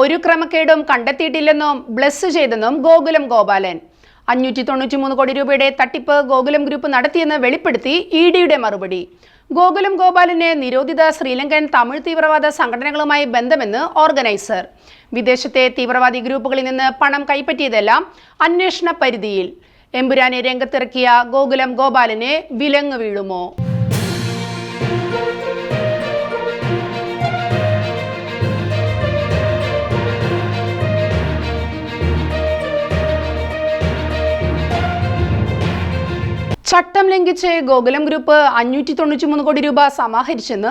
ഒരു ക്രമക്കേടും കണ്ടെത്തിയിട്ടില്ലെന്നും ബ്ലസ് ചെയ്തെന്നും ഗോകുലം ഗോപാലൻ. അഞ്ഞൂറ്റി തൊണ്ണൂറ്റി മൂന്ന് കോടി രൂപയുടെ തട്ടിപ്പ് ഗോകുലം ഗ്രൂപ്പ് നടത്തിയെന്ന് വെളിപ്പെടുത്തി ഇ ഡിയുടെ മറുപടി. ഗോകുലം ഗോപാലിന് നിരോധിത ശ്രീലങ്കൻ തമിഴ് തീവ്രവാദ സംഘടനകളുമായി ബന്ധമെന്ന് ഓർഗനൈസർ. വിദേശത്തെ തീവ്രവാദി ഗ്രൂപ്പുകളിൽ നിന്ന് പണം കൈപ്പറ്റിയതെല്ലാം അന്വേഷണ പരിധിയിൽ. എമ്പുരാനെ രംഗത്തിറക്കിയ ഗോകുലം ഗോപാലിനെ വിലങ്ങ് വീഴുമോ? চারটা ചട്ടം ലംഘിച്ച് ഗോകുലം ഗ്രൂപ്പ് അഞ്ഞൂറ്റി തൊണ്ണൂറ്റി മൂന്ന് കോടി രൂപ സമാഹരിച്ചെന്ന്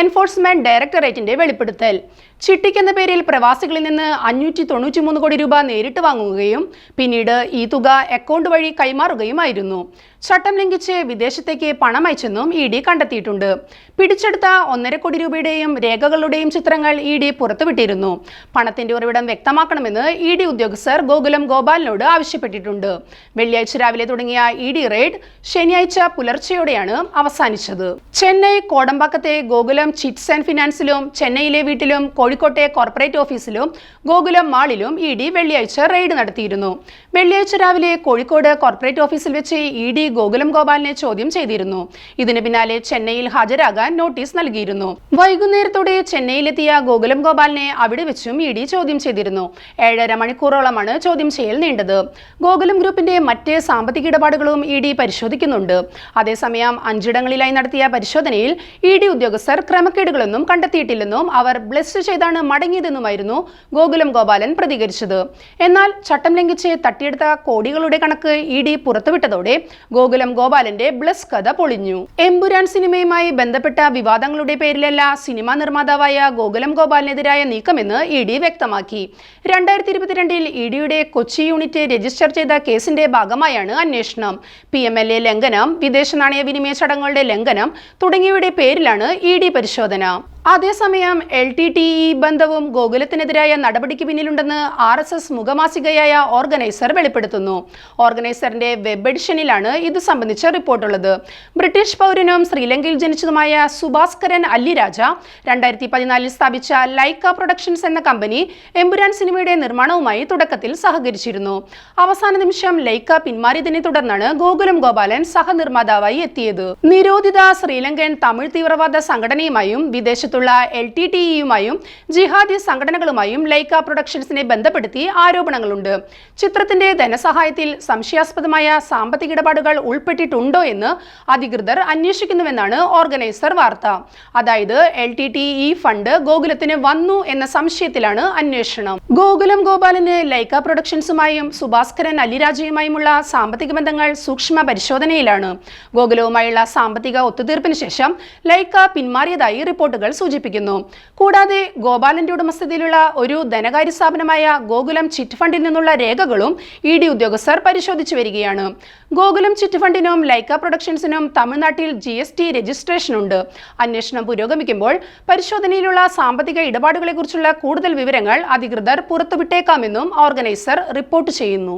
എൻഫോഴ്സ്മെന്റ് ഡയറക്ടറേറ്റിന്റെ വെളിപ്പെടുത്തൽ. ചിട്ടിക്കെന്ന പേരിൽ പ്രവാസികളിൽ നിന്ന് അഞ്ഞൂറ്റി തൊണ്ണൂറ്റി മൂന്ന് കോടി രൂപ നേരിട്ട് വാങ്ങുകയും പിന്നീട് ഈ തുക അക്കൗണ്ട് വഴി കൈമാറുകയുമായിരുന്നു. ചട്ടം ലംഘിച്ച് വിദേശത്തേക്ക് പണം അയച്ചെന്നും ഇ ഡി കണ്ടെത്തിയിട്ടുണ്ട്. പിടിച്ചെടുത്ത ഒന്നര കോടി രൂപയുടെയും രേഖകളുടെയും ചിത്രങ്ങൾ ഇ ഡി പുറത്തുവിട്ടിരുന്നു. പണത്തിന്റെ ഉറവിടം വ്യക്തമാക്കണമെന്ന് ഇ ഡി ഉദ്യോഗസ്ഥർ ഗോകുലം ഗോപാലിനോട് ആവശ്യപ്പെട്ടിട്ടുണ്ട്. വെള്ളിയാഴ്ച രാവിലെ തുടങ്ങിയ ഇ ഡി റെയ്ഡ് ശനിയാഴ്ച പുലർച്ചെയോടെയാണ് അവസാനിച്ചത്. ചെന്നൈ കോടമ്പാക്കത്തെ ഗോകുലം ചിറ്റ്സ് ആൻഡ് ഫിനാൻസിലും ചെന്നൈയിലെ വീട്ടിലും കോഴിക്കോട്ടെ കോർപ്പറേറ്റ് ഓഫീസിലും ഗോകുലം മാളിലും ഇ ഡി വെള്ളിയാഴ്ച റെയ്ഡ് നടത്തിയിരുന്നു. വെള്ളിയാഴ്ച രാവിലെ കോഴിക്കോട് കോർപ്പറേറ്റ് ഓഫീസിൽ വെച്ച് ഇ ഡി ഗോകുലം ഗോപാലിനെ ചോദ്യം ചെയ്തിരുന്നു. ഇതിന് പിന്നാലെ ചെന്നൈയിൽ ഹാജരാകാൻ നോട്ടീസ് നൽകിയിരുന്നു. വൈകുന്നേരത്തോടെ ചെന്നൈയിലെത്തിയ ഗോകുലം ഗോപാലിനെ അവിടെ വെച്ചും ഇ ഡി ചോദ്യം ചെയ്തിരുന്നു. ഏഴര മണിക്കൂറോളമാണ് ചോദ്യം ചെയ്യൽ നീണ്ടത്. ഗോകുലം ഗ്രൂപ്പിന്റെ മറ്റ് സാമ്പത്തിക ഇടപാടുകളും ഇ ഡി പരിശോധിക്കുന്നുണ്ട് അതേസമയം അഞ്ചിടങ്ങളിലായി നടത്തിയ പരിശോധനയിൽ ഇ ഡി ഉദ്യോഗസ്ഥർ ക്രമക്കേടുകളൊന്നും കണ്ടെത്തിയിട്ടില്ലെന്നും അവർ ബ്ലസ് ചെയ്താണ് മടങ്ങിയതെന്നുമായിരുന്നു ഗോകുലം ഗോപാലൻ പ്രതികരിച്ചത്. എന്നാൽ ചട്ടം ലംഘിച്ച് തട്ടിയെടുത്ത കോടികളുടെ കണക്ക് ഇ ഡി പുറത്തുവിട്ടതോടെ ഗോകുലം ഗോപാലന്റെ ബ്ലസ് കഥ പൊളിഞ്ഞു. എമ്പുരാൻ സിനിമയുമായി ബന്ധപ്പെട്ട വിവാദങ്ങളുടെ പേരിലല്ല സിനിമാ നിർമ്മാതാവായ ഗോകുലം ഗോപാലിനെതിരായ നീക്കമെന്ന് ഇ ഡി വ്യക്തമാക്കി. രണ്ടായിരത്തി ഇരുപത്തിരണ്ടിൽ ഇ ഡിയുടെ കൊച്ചി യൂണിറ്റ് രജിസ്റ്റർ ചെയ്ത കേസിന്റെ ഭാഗമായാണ് അന്വേഷണം. പി എം എൽ എ ലംഘനം വിദേശ നാണയ വിനിമയ ചടങ്ങുകളുടെ ലംഘനം തുടങ്ങിയവയുടെ പേരിലാണ് ഇ ഡി പരിശോധന. അതേസമയം എൽ ടി ടി ഇ ബന്ധവും ഗോകുലത്തിനെതിരായ നടപടിക്ക് പിന്നിലുണ്ടെന്ന് ആർ എസ് എസ് മുഖമാസികയായ ഓർഗനൈസർ വെളിപ്പെടുത്തുന്നു. ഓർഗനൈസറിന്റെ വെബ് എഡിഷനിലാണ് ഇത് സംബന്ധിച്ച റിപ്പോർട്ടുള്ളത്. ബ്രിട്ടീഷ് പൗരനും ശ്രീലങ്കയിൽ ജനിച്ചതുമായ സുഭാസ്കരൻ അല്ലിരാജ രണ്ടായിരത്തി പതിനാലിൽ സ്ഥാപിച്ച ലൈക്ക പ്രൊഡക്ഷൻസ് എന്ന കമ്പനി എമ്പുരാൻ സിനിമയുടെ നിർമ്മാണവുമായി തുടക്കത്തിൽ സഹകരിച്ചിരുന്നു. അവസാന നിമിഷം ലൈക്ക പിന്മാറിയതിനെ തുടർന്നാണ് ഗോകുലം ഗോപാലൻ സഹനിർമ്മാതാവായി എത്തിയത്. നിരോധിത ശ്രീലങ്കൻ തമിഴ് തീവ്രവാദ സംഘടനയുമായും വിദേശത്തുള്ള എൽ ടി ടി ഇയുമായും ജിഹാദി സംഘടനകളുമായും ലൈക്ക പ്രൊഡക്ഷൻസിനെ ബന്ധപ്പെടുത്തി ആരോപണങ്ങളുണ്ട്. ചിത്രത്തിന്റെ ധനസഹായത്തിൽ സംശയാസ്പദമായ സാമ്പത്തിക ഇടപാടുകൾ ഉൾപ്പെട്ടിട്ടുണ്ടോ എന്ന് അധികൃതർ അന്വേഷിക്കുന്നുവെന്നാണ് ഓർഗനൈസർ വാർത്ത. അതായത് L T T E fund ഗോകുലത്തിന് വന്നു എന്ന സംശയത്തിലാണ് അന്വേഷണം. ഗോകുലം ഗോപാലിന് ലൈക്ക പ്രൊഡക്ഷൻസുമായും സുഭാസ്കരൻ അലിരാജയുമായുമുള്ള സാമ്പത്തിക ബന്ധങ്ങൾ സൂക്ഷ്മ പരിശോധനയിലാണ്. ഗോകുലവുമായുള്ള സാമ്പത്തിക ഒത്തുതീർപ്പിന് ശേഷം ലൈക്ക പിന്മാറിയതായി റിപ്പോർട്ടുകൾ സൂചിപ്പിക്കുന്നു. കൂടാതെ ഗോപാലന്റെ ഉടമസ്ഥതയിലുള്ള ഒരു ധനകാര്യ സ്ഥാപനമായ ഗോകുലം ചിറ്റ് ഫണ്ടിൽ നിന്നുള്ള രേഖകളും ഇ ഡി ഉദ്യോഗസ്ഥർ പരിശോധിച്ചു വരികയാണ്. ഗോകുലം ചിറ്റ് ഫണ്ടിനും ലൈക്ക പ്രൊഡക്ഷൻസിനും തമിഴ്നാട്ടിൽ ജി എസ് ടി രജിസ്ട്രേഷനുണ്ട് അന്വേഷണം പുരോഗമിക്കുമ്പോൾ പരിശോധനയിലുള്ള സാമ്പത്തിക ഇടപാടുകളെക്കുറിച്ചുള്ള കൂടുതൽ വിവരങ്ങൾ അധികൃതർ പുറത്തുവിട്ടേക്കാമെന്നും ഓർഗനൈസർ റിപ്പോർട്ട് ചെയ്യുന്നു.